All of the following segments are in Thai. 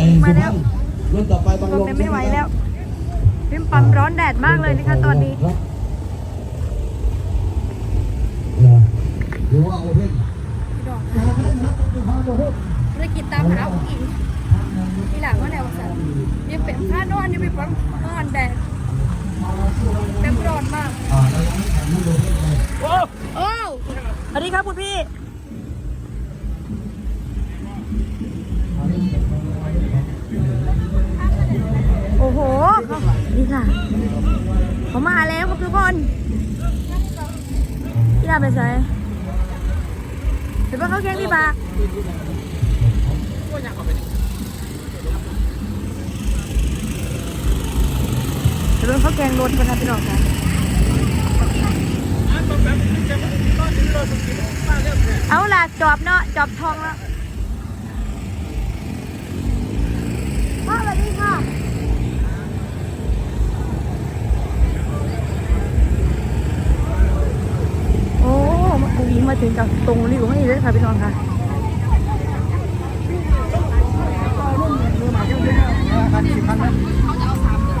อ้มาสุพรแล้รวณรุ่นต่อไปบางลลมมไม่ไหวแล้วพิมปั๊มร้อนแดดมากเลยนะคะตอนนี้ครับเหรอหรือว่าโอเพ่นธุรกิจตามหาผู้หญิงทีหลังว่าแนวสันยังเป็นผ้านอนยังเป็นปั๊มนอนแดดเต็มร้อนมากอ่าเรายังไม่แข่งรุ่นโอเพ่นเลยโอ้โอ้สวัสดีครับคุณพี่ เขามาแล้วครับทุกคนพี่ดาไปใส่เดี๋ยวเขาแข่งพี่ปาเดี๋ยวเขาแข่งรถกันนะพี่น้องค่ะเอาล่ะจอบเนาะจอบทองแล้วพ่อสวัสดีค่ะ โอ้มาอุ้งมาถึง กับตรงริ้วให้เลยค่ะพี่น้องค่ะ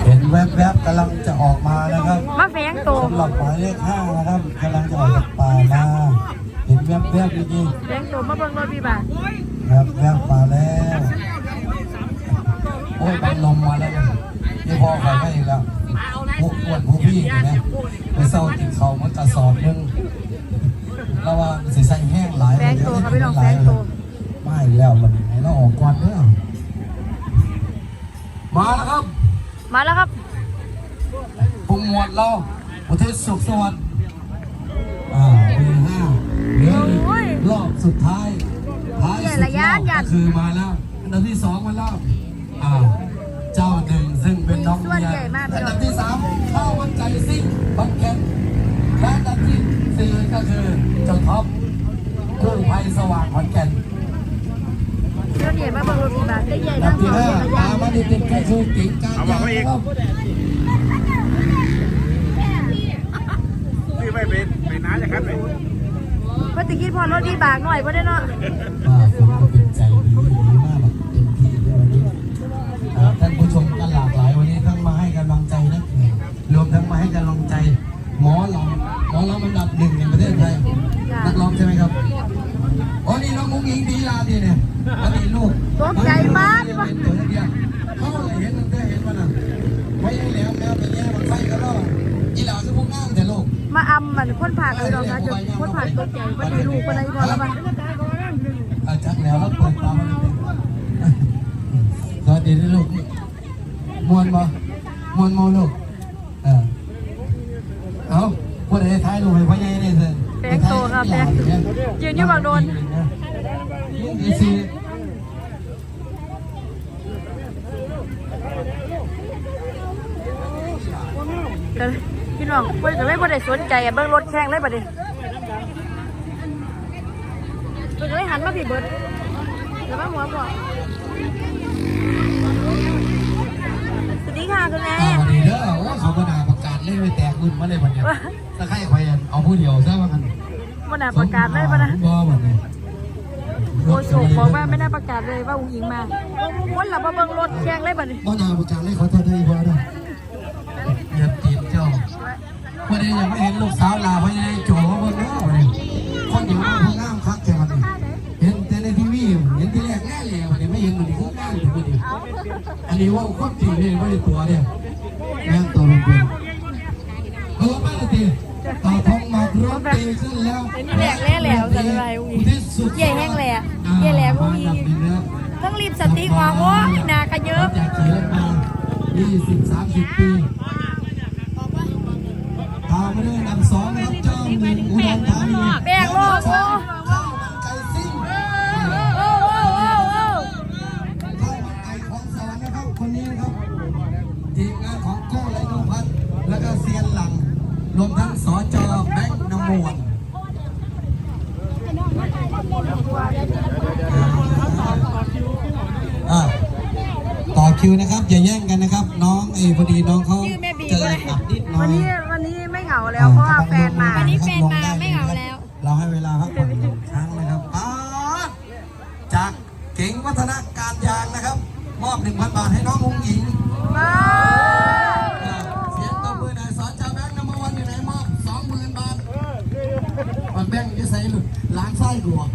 เห็นแวบๆกำลังจะออกมานะครับมาแฝงโตสำหรับหมายเลขห้านะครับกำลังจะออกจากป่ามาเห็นแวบๆจริงแฝงโตมาเบิ่งรถพี่บาทๆครับแวบมาแล้วโอ้ยมันลมมาแล้วเนี่ยนี่พ่อใครให้อีกแล้วพวกอ้วนพวกพี่เห็นะไปเศร้ากินเขาวมันกระสอบหนึง แล้วว่ามันสิใส่แห้งหลายแฝงโตค่ะพี่น้องแฝงโตไม่แล้วมันให้เราออกก่อนเด้อมาแล้วครับ มาแล้วครับผู้หมวดเราอุทิศสุขสวัสดิ์อ่าปีห้าเหลืออีกโอ้ยรอบสุดท้ายท้ายใหญ่สุระดยะรอบยัก็นคือมาแล้วอันดับที่สองมาแล้วอ่าเจ้าหนึ่งซึ่งเป็นน้อง ส่วน เมีย ใหญ่มาก อันดับที่สามข้าวมันใจซิ่งบังเก็ตและอันดับที่สี่ก็คือเจ้าท็อปกู้ภัยสว่างขอนแก่น เรื่องให ญ่มาบิ่งรถพี่บาทได้ใหญ่นดัทั้บงสองห้ารยะตามมาติดๆก็คือเก่งการยานะครับไปเป็นไปน้าจะคัดไปพอตะกี้พอรถพี่บาทหน่อยพอได้เนาะว่าผมก็เนากแบบเต็มที่ด้วยวันนี้อ่านผู้ชมกันหลากหลายวันนี้ทั้งมาให้กำลังใจนะรวมทั้งมาให้กำลังใจ หมอลำหมอลำอันำมันคนผ่านเลยเราคะจนคนผ่านตกใจว่าในลูกคนไหนพอแล้วมาอาจักแล้วแล้วเปิดตามสวัสดีลูกมวนบ่มวนโมลูกเออเอาพูดอะไรท้ายลูกให้พ่อใหญ่เนี่ยเถอะแฝงโตครับแฝงยืนอยู่บางโดนอีซีแต่พี่ น้องเพิ่นก็เลยบ่ได้สนใจอะเบิ่งรถแข่งเลยบัดนี้เพิ่นก็เลยหันมาพี่เบิดแล้วมาหัวพ่อสวัสดีค่ะคุณแม่อ่าวันนี้เด้อโอ้เขาก็ด่าประกาศเล่นไปแตกรุ่นมาเลยวันเนี้ยถ้าใครใครเอาผู้เดียวซะว่ากันบ่น่าประกาศเลยปะนะบ่บัดนี้โอโศกบอกว่าไม่ได้ประกาศเลยว่าอุ้งอิงมาคนหลับมาเบิ่งรถแข่งเลยบัดนี้บ่น่าประกาศเลยขอโทษด้วยบ่ได้อย่าติดเจ้า วันนี้ยังไม่เห็นลูกสาวลาเพราะยังไงโจ้เบิ่งเนาะวันนี้คนอยู่ว่านผู้งามคักแค่วันนี้เห็นแต่ในทีวีเห็นที่แรกแน่เลยวันนี้ไม่เห็นวันนี้คืองามถึงวันนี้อันนี้ว่าคนจริงเนี่ยไม่ได้ตัวเนี่ยแม่งตัวลงเป็นเออมาเลยทีต่อทองมากรถตีขึ้นแล้วแหลกแล่แหล้วจะอะไรอุ้งอิงเย่แห้งแหล่เย่แหล่อุ้งอิงต้องรีบสติออกโอ้ยหนากระเยอะจากขี่รถมา20 30 ปี ด้วยอันดับสองนะครับเจ้าหนึ่งอุดรธานีแบกโลกโอ้ข้าวไก่สิงโอ้โอ้โอ้โอ้ข้าวไก่ของสวรรค์นะครับคนนี้ครับทีมงานของโก้ไรนุพัฒน์แล้วก็เซียนหลังรวมทั้งสจแบงค์นำมวลอ่าต่อคิวนะครับอย่าแย่งกันนะครับ น้องเอยพอดีน้องเขาชื่อแม่บีเจออับนิดหน่อย แล้วเพราะว่าแฟนมาวันนี้แฟนมาไม่เหงาแล้ว เราให้เวลาพักผ่อนหนึ่งครั้งนะครับป๊าดจากเก๋งวัฒนาการยางนะครับ มอบหนึ่งพันบาทให้น้องอุ้งอิงมาเสียงตบมือหน่อยสอนชาวแบงค์นัมเบอร์วันอยู่ไหนมอบสองหมื่นบาทมันแบงค์จะใส่หลุดล้างไส้กูอะ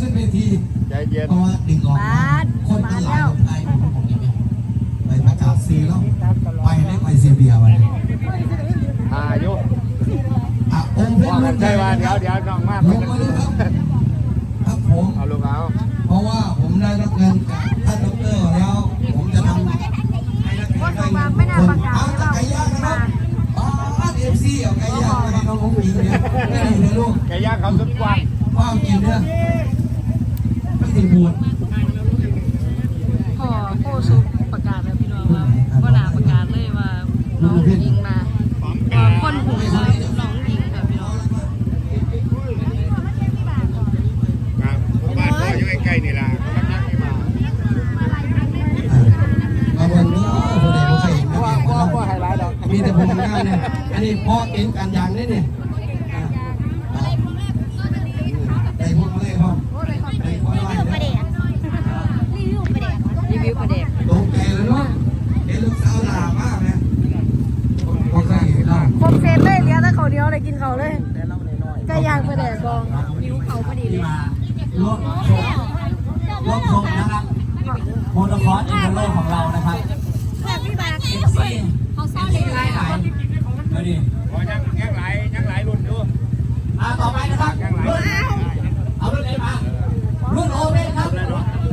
ขึ้นเวทีใจเย็นเพราะว่าดึงออกมาคนเป็นหลายคนไทยผมนี่ไปประกาศซีแล้วไปได้ไปเซเบียวันนี้อายุอะองค์เพชว่ารกัรุ่นนใหใช่ญ่ว่านะคเดี๋ยรัวบเดี๋ยวน้องมากลงมาเลยครับครับผมเอาลูกเอาเพราะว่าผมได้รับเงินจากท่านดอกเตอรแล้วผมจะทำให้นักแข่งได้เงินทุกคนเอาจากไก่ย่างนะครับป้าเอฟซีเอาไก่ย่างนะครับน้องลุงอิงเนี่ยไม่ดีเลยลูกไก่ย่างเขาสุดกว้างว่ากินเนี่ย ไม่ติดบวชพ่อโคซุปประกาศแล้วพี่น้องว่าก็นาประกาศเลยว่าน้องยิงมาว่าคนหูซอยน้องยิงค่ะพี่น้องครับบ้านพ่อยู่ใกล้ๆนี่ล่ะกำลังนั่งนี่มามาวันนี้คนเดียวเคยเห็นว่าว่าไฮไลท์ดอกมีแต่ผมงาเนี่ยอันนี้พ่อเอ็นกันยางนี่เนี่ยไอ้พวกอะไรพ่อไอ้พ่ออะไรเนี่ย รีวิวประเด็ก ตกใจเลยเนาะเห็นลูกสาวหลามากนะพ่อเคยเห็นเนาะ ผมเซฟเลยเลี้ยงแต่เขาวเดียวเลยกินเขาวเลยไก่ย่างไปแดกกอง นิ้วเขาพอดีเลย ร่วมชมร่วมชมนะครับ โมโนคอร์สอินเทอร์โลของเรานะครับเซ็กซี่เขาซ่อนเลยหลายหลดูดิยังยังไหลยังไหลรุ่นดูอ่าต่อไปนะครับรุ่นเอารุ่นเอ็มารุ่นโอเว่นครับ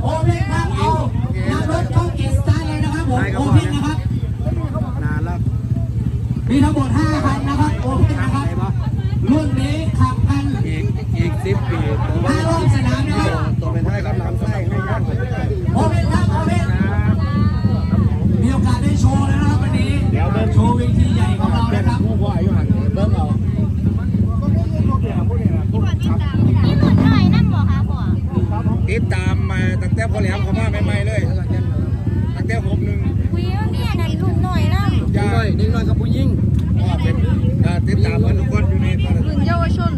โอเว่นครับเอา เด็กน้อยกับผู้หญิงก็เป็นอ่าติดตามเหมือนทุกคนอยู่ในตอนนั้นรุ่นเยาวชน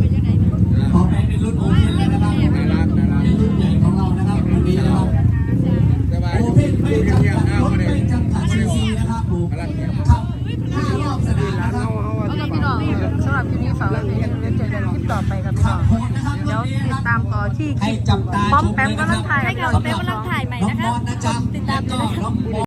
ขอเป็นรุ่นโอเพ่นเลยนะครับน่ารักน่ารักเป็นรุ่นใหญ่ของเรานะครับวันนี้นะครับแต่ว่าโออยู่เพ่นไม่อยู่จำเงียกับดๆนะรถไม่ได้ไม่จำกัดซีซีนะครับผมกำลังเงียบครับห้ารอบสนามนะครับแล้วก็พี่น้องสำหรับคลิปนี้ฝากไว้เพียงเท่านี้เจอกันคลิปต่อไปครับพี่ขัน้บองโหดนะครับเดี๋ยวติดตามต่อที่คให้ลิปจับตาป้อมชมแปมเลยกำนะลังคถ่ารับยให้เราเต้กำลังถ่ายใหม่น้องนะบคะอลนะจ๊ะติดตามแล้วด้วยนะคะก็น้องบอล